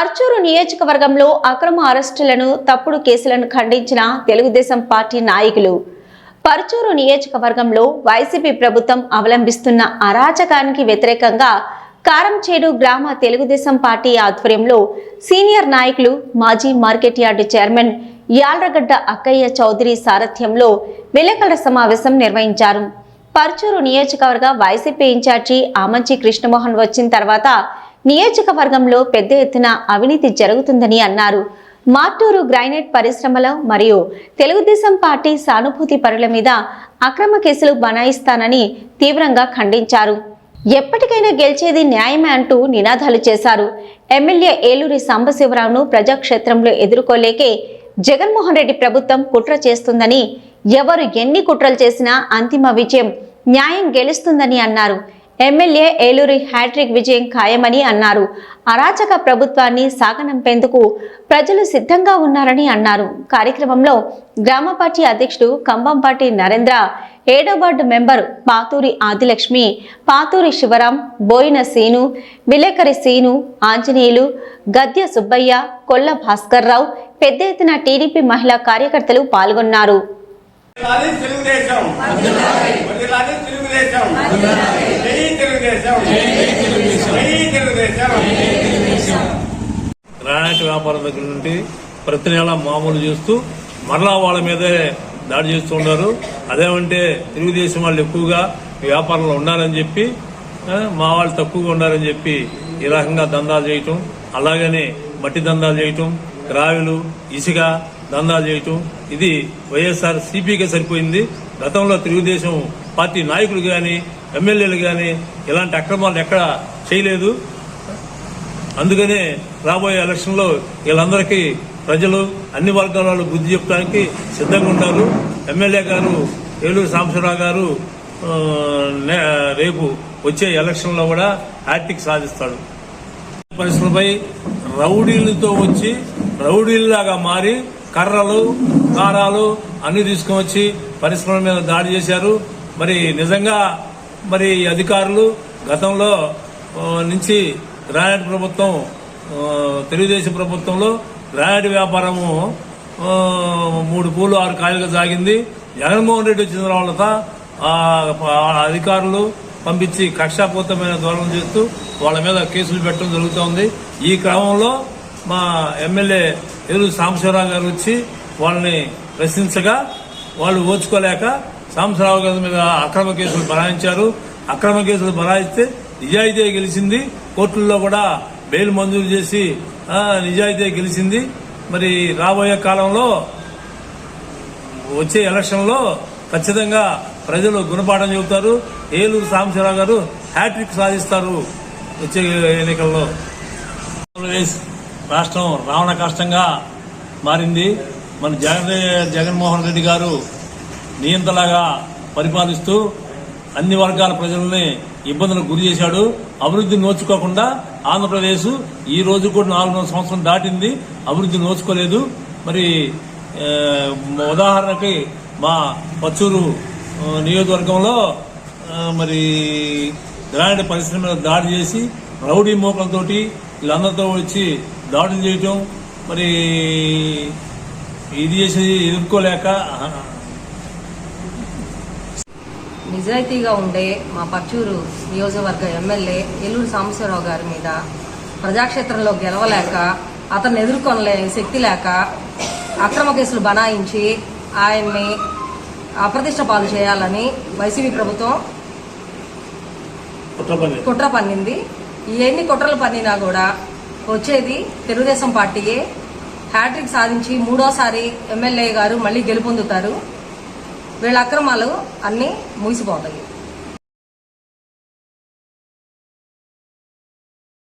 పర్చూరు నియోజకవర్గంలో అక్రమ అరెస్టులను తప్పుడు కేసులను ఖండించిన తెలుగుదేశం పార్టీ నాయకులు. పర్చూరు నియోజకవర్గంలో వైసీపీ ప్రభుత్వం అవలంబిస్తున్న అరాచకానికి వ్యతిరేకంగా కారంచేడు గ్రామ తెలుగుదేశం పార్టీ ఆధ్వర్యంలో సీనియర్ నాయకులు మాజీ మార్కెట్ యార్డు చైర్మన్ యాల్రగడ్డ అక్కయ్య చౌదరి సారథ్యంలో విలేకరుల సమావేశం నిర్వహించారు. పర్చూరు నియోజకవర్గ వైసీపీ ఇన్ఛార్జి ఆమంచి కృష్ణమోహన్ వచ్చిన తర్వాత నియోజకవర్గంలో పెద్ద ఎత్తున అవినీతి జరుగుతుందని అన్నారు. మార్టూరు గ్రైనైట్ పరిశ్రమల మరియు తెలుగుదేశం పార్టీ సానుభూతి పరుల మీద అక్రమ కేసులు బనాయిస్తానని తీవ్రంగా ఖండించారు. ఎప్పటికైనా గెలిచేది న్యాయమే అంటూ నినాదాలు చేశారు. ఎమ్మెల్యే ఏలూరి సాంబశివరావును ప్రజాక్షేత్రంలో ఎదుర్కోలేకే జగన్మోహన్ రెడ్డి ప్రభుత్వం కుట్ర చేస్తుందని ఎవరు ఎన్ని కుట్రలు చేసినా అంతిమ విజయం న్యాయం గెలుస్తుందని అన్నారు. ఎమ్మెల్యే ఏలూరి హ్యాట్రిక్ విజయం ఖాయమని అన్నారు. అరాచక ప్రభుత్వాన్ని సాగనంపేందుకు ప్రజలు సిద్ధంగా ఉన్నారని అన్నారు. కార్యక్రమంలో గ్రామ పార్టీ అధ్యక్షుడు కంబంపాటి నరేంద్ర ఏడో వార్డు మెంబర్ పాతూరి ఆదిలక్ష్మి పాతూరి శివరాం బోయిన సీను విలేకరి సీను ఆంజనేయులు గద్య సుబ్బయ్య కొల్ల భాస్కర్రావు పెద్ద ఎత్తున టీడీపీ మహిళా కార్యకర్తలు పాల్గొన్నారు. తెలుగుదేశం. గ్రానైట్ వ్యాపారం దగ్గర నుండి ప్రతి నెల మామూలు చేస్తూ మరలా వాళ్ళ మీదే దాడి చేస్తూ ఉన్నారు. అదేమంటే తెలుగుదేశం వాళ్ళు ఎక్కువగా వ్యాపారంలో ఉండాలని చెప్పి మా వాళ్ళు తక్కువగా ఉండాలని చెప్పి ఈ రకంగా దందాలు చేయటం అలాగనే మట్టి దందాలు చేయటం గ్రావిలు ఇసుక దందాలు చేయటం ఇది వైఎస్ఆర్ సిపికే సరిపోయింది. గతంలో తెలుగుదేశం పార్టీ నాయకులు కానీ ఎమ్మెల్యేలు కానీ ఇలాంటి అక్రమాలు ఎక్కడ చేయలేదు. అందుకనే రాబోయే ఎలక్షన్లో వీళ్ళందరికీ ప్రజలు అన్ని వర్గాల వాళ్ళు బుద్ధి చెప్పడానికి సిద్ధంగా ఉన్నారు. ఎమ్మెల్యే గారు ఏలూరు సాంబశివరావు గారు నే- రేపు వచ్చే ఎలక్షన్లో కూడా హ్యాట్రిక్ సాధిస్తాడు. పరిశ్రమపై రౌడీలతో వచ్చి రౌడీల్లాగా మారి కర్రలు కారాలు అన్ని వచ్చి పరిశ్రమ మీద దాడి చేశారు. మరి నిజంగా మరి అధికారులు గతంలో నుంచి రాయడ్ ప్రభుత్వం తెలుగుదేశం ప్రభుత్వంలో రాయడ్ వ్యాపారము మూడు పూలు ఆరు కాయలుగా సాగింది. జగన్మోహన్ రెడ్డి వచ్చిన తర్వాత అధికారులు పంపించి కక్షాపూతమైన ధోరణం చేస్తూ వాళ్ళ మీద కేసులు పెట్టడం జరుగుతోంది. ఈ క్రమంలో మా ఎమ్మెల్యే ఎదురు సాంబశివరావు గారు వచ్చి వాళ్ళని ప్రశ్నించగా వాళ్ళు ఓచుకోలేక సాంబశివరావు గారి మీద అక్రమ కేసులు బనాయించారు. అక్రమ కేసులు బనాయిస్తే నిజాయితీ గెలిచింది. కోర్టుల్లో కూడా బెయిల్ మంజూరు చేసి నిజాయితీ గెలిచింది. మరి రాబోయే కాలంలో వచ్చే ఎలక్షన్లో ఖచ్చితంగా ప్రజలు గుణపాఠం చెబుతారు. ఏలూరు సాంబశివరావు గారు హ్యాట్రిక్ సాధిస్తారు వచ్చే ఎన్నికల్లో. రాష్ట్రం రావణ కష్టంగా మారింది. మన జగన్ జగన్మోహన్ రెడ్డి గారు నియంతలాగా పరిపాలిస్తూ అన్ని వర్గాల ప్రజల్ని ఇబ్బందులకు గురి చేశాడు. అభివృద్ధి నోచుకోకుండా ఆంధ్రప్రదేశ్ ఈ రోజు కూడా నాలుగున్నర సంవత్సరం దాటింది. అభివృద్ధి నోచుకోలేదు. మరి ఉదాహరణకి మా పచ్చూరు నియోజకవర్గంలో మరి గ్రాండ్ పరిశ్రమ దాడి చేసి రౌడీ మోకలతోటి వీళ్ళందరితో వచ్చి దాడులు చేయటం మరి ఇది చేసి ఎదుర్కోలేక నిజాయితీగా ఉండే మా పచ్చూరు నియోజకవర్గ ఎమ్మెల్యే ఏలూరు సాంబశివరావు గారి మీద ప్రజాక్షేత్రంలో గెలవలేక అతన్ని ఎదుర్కొనలే శక్తి లేక అక్రమ కేసులు బనాయించి ఆయన్ని అప్రతిష్ట పాలు చేయాలని వైసీపీ ప్రభుత్వం కుట్ర పన్నింది ఎన్ని కుట్రలు పన్నినా కూడా వచ్చేది తెలుగుదేశం పార్టీయే. హ్యాట్రిక్ సాధించి మూడోసారి ఎమ్మెల్యే గారు మళ్ళీ గెలుపొందుతారు. వీళ్ళ అక్రమాలు అన్నీ మూసిపోతాయి